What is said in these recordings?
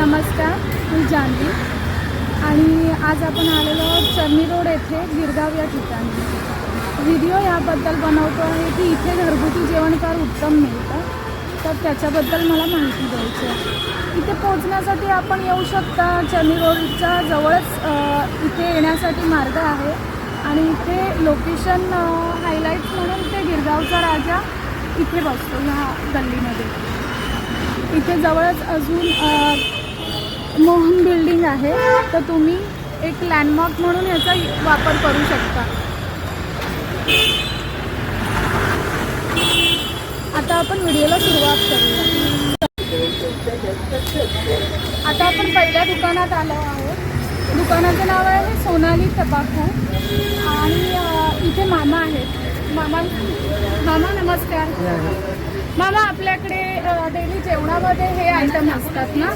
नमस्कार मी जानवी. आणि आज आपण आलेलो आहोत चर्नी रोड येथे गिरगाव या ठिकाणी. व्हिडिओ याबद्दल बनवतो आहे की इथे घरगुती जेवण फार उत्तम मिळतं. तर त्याच्याबद्दल मला माहिती द्यायची आहे. इथे पोचण्यासाठी आपण येऊ शकता. चर्नी रोडच्या जवळच इथे येण्यासाठी मार्ग आहे. आणि इथे लोकेशन हायलाईट्स म्हणून ते गिरगावचा राजा इथे बसतो ह्या गल्लीमध्ये. इथे जवळच अजून मोहन बिल्डिंग आहे तर तुम्ही एक लँडमार्क म्हणून याचा वापर करू शकता. आता आपण व्हिडिओला सुरुवात करूया. आता आपण पहिल्या दुकानात आलो आहोत. दुकानाचं नाव आहे सोनाली तंबाखू. आणि इथे मामा आहेत. मामा मामा नमस्कार. मामा आपल्याकडे डेली जेवणामध्ये हे आयटम असतात ना?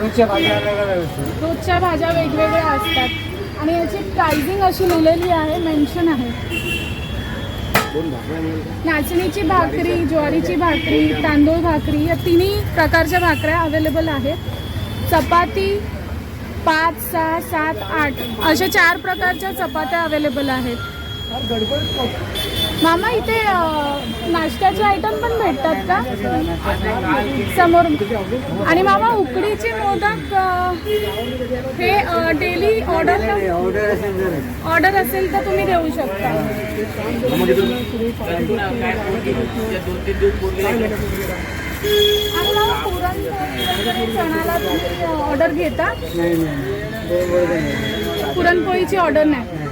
रोजच्या भाज्या वेगळ्या असतात. रोजच्या भाज्या वेगवेगळ्या असतात. आणि याची प्राइसिंग अशी लिहिलेली आहे मेन्शन आहे. नाचणीची भाकरी ज्वारीची भाकरी तांदूळ भाकरी या तिन्ही प्रकारच्या भाकऱ्या अवेलेबल आहेत. चपाती पाच सहा सात आठ अशा चार प्रकारच्या चपात्या अवेलेबल आहेत. मामा इथे नाश्त्याचे आयटम पण भेटतात का? समोर. आणि मामा उकडीचे मोदक हे डेली ऑर्डर ऑर्डर असेल तर. तुम्ही देऊ शकता. आणि मामा पुरणपोळी वगैरे सणाला तुम्ही ऑर्डर घेता? पुरणपोळीची ऑर्डर नाही.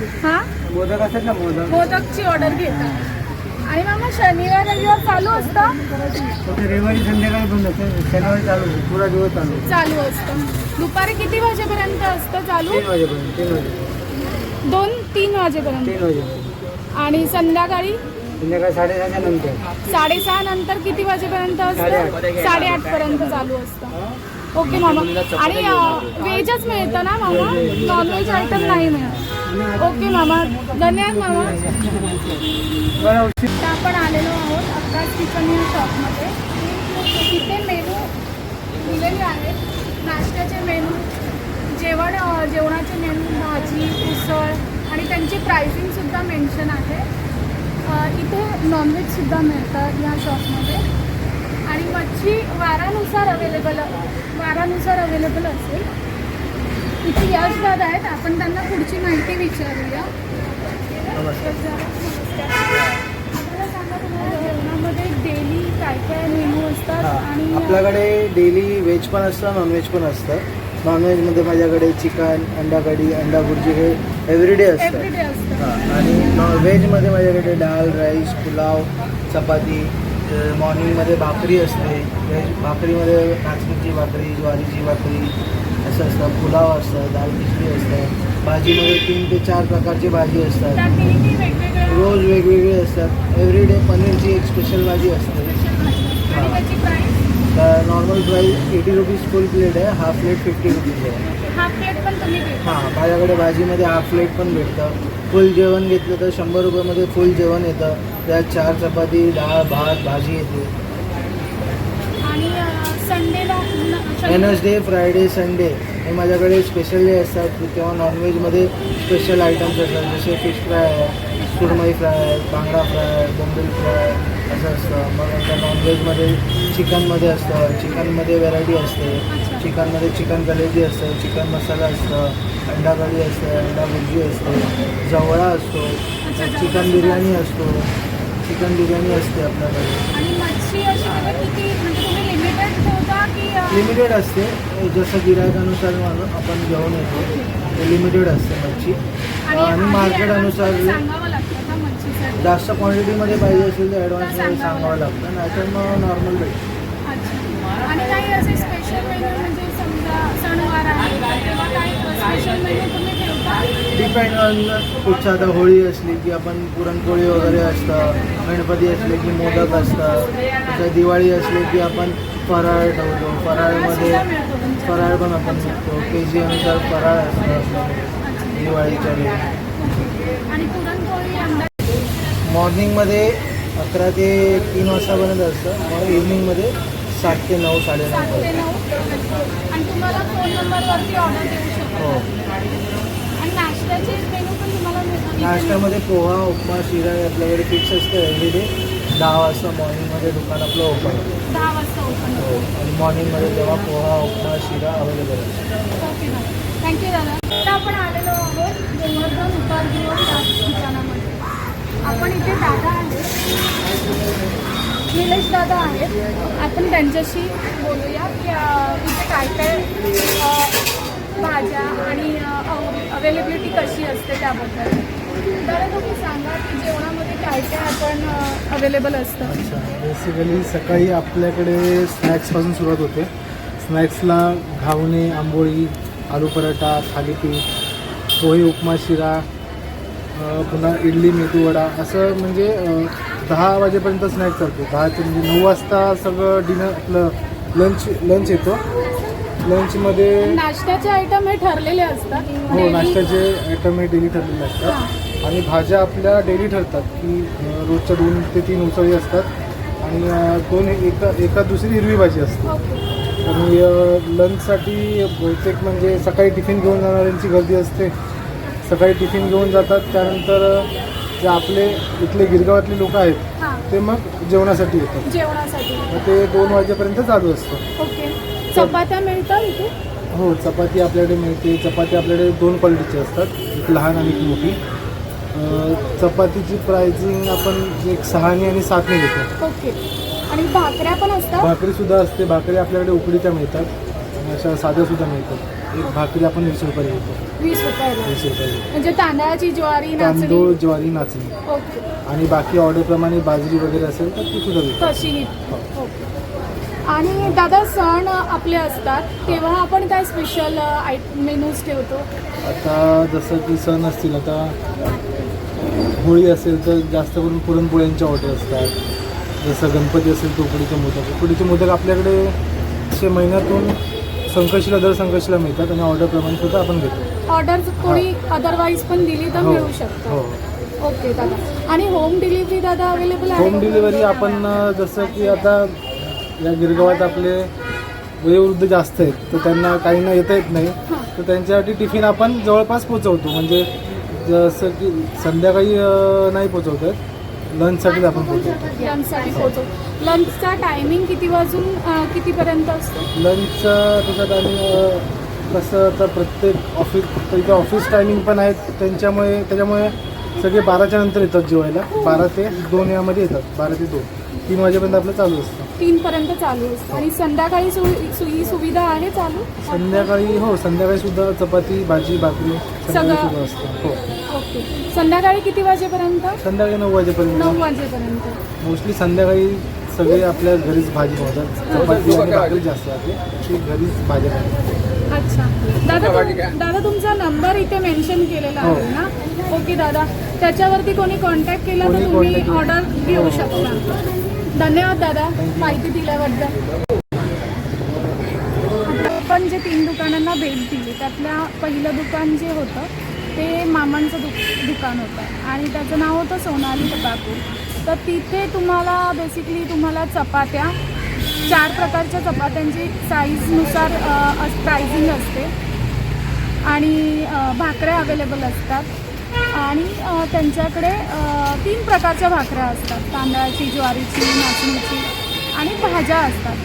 मोदक हां असतात ना मोदक. मोदकची ऑर्डर घेता आणि मामा शनिवार रविवार चालू असतं? फक्त रविवारी संध्याकाळी बंद असते. शनिवारी चालू असते. पुरा दिवस चालू असते. चालू असतं. दुपारी किती वाजेपर्यंत असतं चालू? तीन वाजेपर्यंत तीन वाजे दोन तीन वाजेपर्यंत. तीन वाजेपर्यंत. आणि संध्याकाळी? संध्याकाळी साडेसहाच्या नंतर. साडेसहा नंतर किती वाजेपर्यंत असतं? साडेआठ. पर्यंत चालू असतं. ओके मामा. आणि व्हेजच मिळतं ना मामा? नॉनव्हेज आयटम नाही मिळत. ओके मामा. धन्यवाद मामा. आता आपण आलेलो आहोत अक्काच किचन या शॉपमध्ये. तिथे मेनू दिलेले आहेत नाश्त्याचे मेनू जेवण जेवणाचे मेनू भाजी उसळ आणि त्यांची प्रायसिंगसुद्धा मेन्शन आहे. इथे नॉनव्हेजसुद्धा मिळतं या शॉपमध्ये. आणि मच्छी वारानुसार अवेलेबल वारानुसार अवेलेबल असेल. इथे यश दादा आहेत. आपण त्यांना पुढची माहिती विचारूया. जेवणामध्ये डेली काय काय मेनू असतात आणि आपल्याकडे डेली व्हेज पण असतं नॉनव्हेज पण असतं. नॉनव्हेजमध्ये माझ्याकडे चिकन अंडा कढी अंडा भुर्जी हे एव्हरीडे असतं. हां आणि नॉन व्हेजमध्ये माझ्याकडे डाळ राईस पुलाव चपाती मॉर्निंगमध्ये भाकरी असते. व्हेज भाकरीमध्ये नाचणीची भाकरी ज्वारीची भाकरी असं असतं पुलाव असतं दाल खिचडी असतं भाजीमध्ये तीन ते चार प्रकारची भाजी असतात. रोज वेगवेगळे असतात. एव्हरीडे पनीरची एक स्पेशल भाजी असते. प्राइस तर normal price eighty rupees full plate आहे हाफ प्लेट फिफ्टी रुपीज आहे. हां माझ्याकडे भाजीमध्ये हाफ प्लेट पण भेटतं. फुल जेवण घेतलं तर शंभर रुपयामध्ये फुल जेवण येतं. त्यात चार चपाती डाळ भात भाजी येते आणि संडेला वेनसडे फ्रायडे संडे हे माझ्याकडे स्पेशल डे असतात. तेव्हा नॉनव्हेजमध्ये स्पेशल आयटम्स असतात. जसे फिश फ्राय आहे सुरमई फ्राय आहे बांगडा फ्राय बोंबील फ्राय असं असतं. मग नंतर नॉनव्हेजमध्ये चिकनमध्ये असतं. चिकनमध्ये व्हेरायटी असते. चिकनमध्ये चिकन कलेजी असतं. चिकन मसाला असतं. अंडा कढी असते अंडा भुर्जी असते. जवळा असतो. चिकन बिर्याणी असतो. चिकन बिर्याणी असते आपल्याकडे. लिमिटेड की असते जसं गिरायकानुसार आपण घेऊन येतो लिमिटेड असते मच्छी. आणि मार्केटानुसार जास्त क्वांटिटीमध्ये पाहिजे असेल तर ॲडव्हान्समध्ये सांगावं लागतं. नाहीतर मग नॉर्मल भेटतं. अच्छा. आणि काही असे स्पेशल मेनू म्हणजे समजा सणवार आहे तेव्हा काही स्पेशल मेनू तुम्ही ठेवता? डिपेंड ऑन कुठचं आता होळी असली की आपण पुरणपोळी वगैरे असतं गणपती असले की मोदक असतं दिवाळी असली की आपण फराळ ठेवतो. फराळमध्ये फराळ पण आपण विकतो के जी अनुसार फराळ असतं दिवाळीच्या वेळी. मॉर्निंगमध्ये अकरा ते तीन वाजतापर्यंत असतं. मग इव्हनिंगमध्ये सात ते नऊ साडेनऊ शकतो. हो. नाश्त्यामध्ये पोहा उपमा शिरा आपल्याकडे फिक्स असतं एव्हरीडे दहा वाजता मॉर्निंगमध्ये दुकान आपलं ओपन दहा वाजता ओपन हो आणि मॉर्निंगमध्ये तेव्हा पोहा उपमा शिरा अवेलेबल ओके दादा थँक्यू दादा. आता आपण आलेलो आहोत गोवर्धन उपारगृह या ठिकाणामध्ये आपण इथे दादा आहेत. निलेश दादा आहेत. आपण त्यांच्याशी बोलूया की इथे काय काय भाज्या आणि अवेलेबिलिटी कशी असते त्याबद्दल. दादा तुम्ही सांगा की जेवणामध्ये काय काय आपण अवेलेबल असतं? अच्छा बेसिकली सकाळी आपल्याकडे स्नॅक्सपासून सुरुवात होते. स्नॅक्सला घावणे आंबोळी आलू पराठा थालीपीठ पोहे उपमा शिरा पुन्हा इडली मेदूवडा असं म्हणजे दहा वाजेपर्यंत स्नॅक्स चालतो. दहा ते म्हणजे नऊ वाजता सगळं डिनर आपलं लंच लंच येतो. लंचमध्ये नाश्त्याचे आयटम हे ठरलेले असतात. हो Daily- नाश्त्याचे आयटम हे डेली ठरलेले असतात. आणि भाज्या आपल्या डेली ठरतात की रोजच्या दोन ते तीन उसळी असतात आणि दोन एका एका दुसरी हिरवी भाजी असते. आणि लंचसाठी बहुतेक म्हणजे सकाळी टिफिन घेऊन जाणाऱ्यांची गर्दी असते. सकाळी टिफिन घेऊन जातात. त्यानंतर जे आपले इथले गिरगावातले लोक आहेत ते मग जेवणासाठी येतात. जेवणासाठी. मग ते दोन वाजेपर्यंत चालू असतं. ओके. चपात्या मिळतात इथे? हो चपाती आपल्याकडे मिळते. चपाती आपल्याकडे दोन क्वालिटीची असतात. एक लहान आणि एक मोठी. चपातीची प्राइसिंग आपण एक सहाने आणि सातने घेतो. ओके. आणि भाकऱ्या पण असतात? भाकरीसुद्धा असते. भाकरी आपल्याकडे उकडीच्या मिळतात. आणि अशा साध्यासुद्धा मिळतात. एक भाकरी आपण वीस रुपये घेतो. वीस रुपयाला? वीस रुपये म्हणजे तांदळाची ज्वारी नाचणी? तांदूळ ज्वारी नाचणी. ओके. आणि बाकी ऑर्डरप्रमाणे बाजरी वगैरे असेल तर ती सुद्धा तशीही ओके. आणि दादा सण आपले असतात. तेव्हा आपण काय स्पेशल मेनूज ठेवतो? आता जसं की सण असतील आता होळी असेल तर जास्त करून पुरणपोळ्यांचे ऑर्डर असतात. जसं गणपती असेल तर उकडीचे मोदक. उकडीचे मोदक आपल्याकडे असे महिन्यातून संकष्टीला दर संकष्टीला मिळतात आणि ऑर्डरप्रमाणे सुद्धा आपण घेतो. ऑर्डर कोणी अदरवाईज पण दिली तर हो मिळू शकतो. हो. ओके दादा. आणि होम डिलिव्हरी दादा अवेलेबल आहे? होम डिलिव्हरी आपण जसं की आता या गिरगावात आपले वयोवृद्ध जास्त आहेत तर त्यांना काहींना येता येत नाही. तर त्यांच्यासाठी टिफिन आपण जवळपास पोचवतो म्हणजे जसं की संध्याकाळी अ, नाही पोचवत आहेत लंचसाठीच आपण पोचवतो लंचसाठी पोहोचव लंचचा टायमिंग किती वाजून अ, कितीपर्यंत असतो? लंचचा आणि अ, कसं आता प्रत्येक ऑफिस इथे ऑफिस टायमिंग पण आहेत. त्यांच्यामुळे त्याच्यामुळे सगळे बाराच्या नंतर येतात जेवायला. बारा ते दोन यामध्ये येतात. बारा ते दोन. तीन वाजेपर्यंत आपलं चालू असतं. तीनपर्यंत चालू असतं. आणि संध्याकाळी सु सुई सुविधा आहे चालू? संध्याकाळी हो संध्याकाळी सुद्धा चपाती भाजी भाकरी संध्याकाळी सगळं. सुद्धा असतं. हो. ओके. संध्याकाळी किती वाजेपर्यंत? संध्याकाळी नऊ वाजेपर्यंत. नऊ वाजेपर्यंत. मोस्टली संध्याकाळी सगळे आपल्या घरीच भाजी बनवतात चपाती आणि भाकरी जास्त राहते ती घरीच भाजी बनवतात अच्छा. दादा तुम- दादा तुमचा नंबर इथे मेन्शन केलेला हो. आहे ना? ओके दादा. त्याच्यावरती कोणी कॉन्टॅक्ट केला तर तुम्ही contact केला. ऑर्डर घेऊ हो. शकता. धन्यवाद दादा माहिती दिल्याबद्दल. आपण जे तीन दुकानांना भेट दिली त्यातल्या पहिलं दुकान जे होतं ते मामांचं दुक दुकान होतं. आणि त्याचं नाव होतं सोनाली टबाकू तर तिथे तुम्हाला बेसिकली तुम्हाला चपात्या चार प्रकारच्या चपात्यांची साईजनुसार प्राइसिंग असते. आणि भाकऱ्या अवेलेबल असतात. आणि त्यांच्याकडे तीन प्रकारच्या भाकऱ्या असतात. तांदळाची ज्वारीची नाचणीची आणि भाज्या असतात.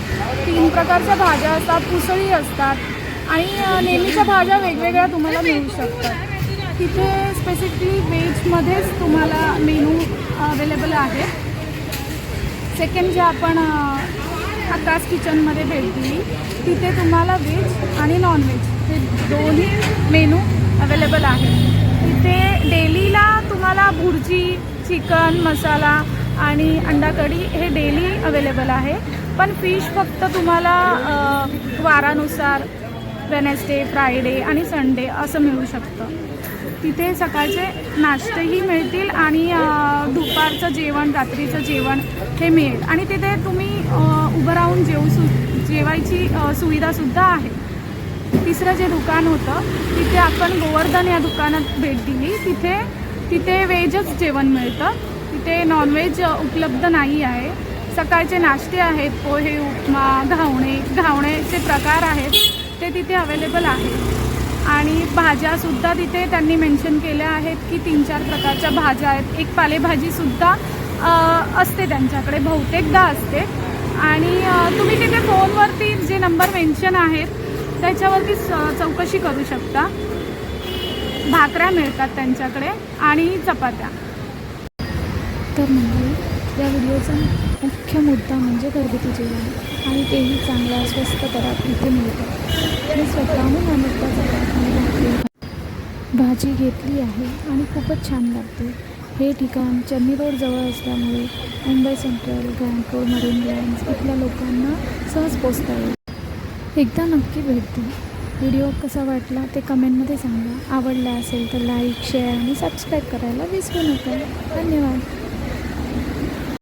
तीन प्रकारच्या भाज्या असतात उसळी असतात आणि नेहमीच्या भाज्या वेगवेगळ्या तुम्हाला मिळू शकतात. तिथे स्पेसिफिकली व्हेजमध्येच तुम्हाला मेनू अवेलेबल आहे. सेकंड जे आपण आकाश किचनमध्ये भेट दिली तिथे तुम्हाला व्हेज आणि नॉनव्हेज हे दोन्ही मेनू अवेलेबल आहे ते डेलीला तुम्हाला भुर्जी चिकन मसाला आणि अंडा कढी हे डेली अवेलेबल आहे. पण फिश फक्त तुम्हाला वारानुसार वेनेसडे फ्रायडे आणि संडे असं मिळू शकतं. तिथे सकाळचे नाश्तेही मिळतील आणि दुपारचं जेवण रात्रीचं जेवण हे मिळेल. आणि तिथे तुम्ही उभं राहून जेवू सु जेवायची सुविधासुद्धा आहे. तिसरं जे दुकान होतं तिथे आपण गोवर्धन या दुकानात भेट दिली. तिथे तिथे व्हेजच जेवण मिळतं. तिथे नॉनव्हेज उपलब्ध नाही आहे. सकाळचे नाश्ते आहेत पोहे उपमा घावणे घावणेचे प्रकार आहेत. ते तिथे अवेलेबल आहेत. आणि भाज्यासुद्धा तिथे त्यांनी मेन्शन केल्या आहेत की तीन चार प्रकारच्या भाज्या आहेत. एक पालेभाजीसुद्धा असते त्यांच्याकडे बहुतेकदा असते. आणि तुम्ही तिथे फोनवरती जे नंबर मेन्शन आहेत त्याच्यावरती स- चौकशी करू शकता. भाकऱ्या मिळतात त्यांच्याकडे आणि चपात्या. तर म्हणजे या व्हिडिओचा मुख्य मुद्दा म्हणजे घरगुती जेवण आणि तेही चांगल्या स्वस्त दरात इथे मिळतं. मी स्वतःहून अनेकदा भाजी घेतली आहे आणि खूपच छान लागते. हे ठिकाण चन्नी रोड जवळ असल्यामुळे Mumbai Central Grant Road Marine Lines इथल्या लोकांना सहज पोचता येईल. एकदा नक्की भेट द्या. व्हिडिओ कसा वाटला ते कमेंटमध्ये सांगा. आवडला असेल तर लाईक शेअर आणि सबस्क्राईब करायला विसरू नका. धन्यवाद.